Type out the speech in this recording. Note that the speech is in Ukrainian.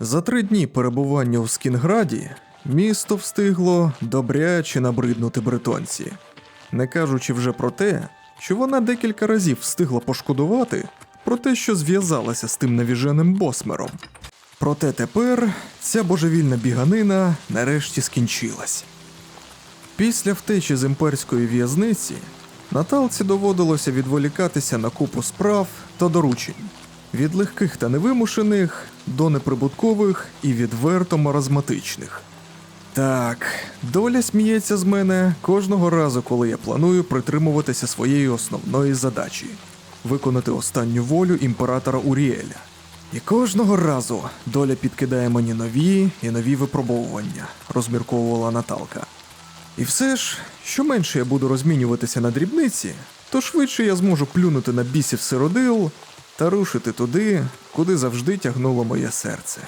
За три дні перебування у Скінграді місто встигло добряче набриднути бретонці, не кажучи вже про те, що вона декілька разів встигла пошкодувати про те, що зв'язалася з тим навіженим босмером. Проте тепер ця божевільна біганина нарешті скінчилась. Після втечі з імперської в'язниці Наталці доводилося відволікатися на купу справ та доручень від легких та невимушених до неприбуткових і відверто маразматичних. Так, доля сміється з мене кожного разу, коли я планую притримуватися своєї основної задачі виконати останню волю імператора Уріеля. І кожного разу доля підкидає мені нові і нові випробовування, розмірковувала Наталка. І все ж, що менше я буду розмінюватися на дрібниці, то швидше я зможу плюнути на бісів сиродил та рушити туди, куди завжди тягнуло моє серце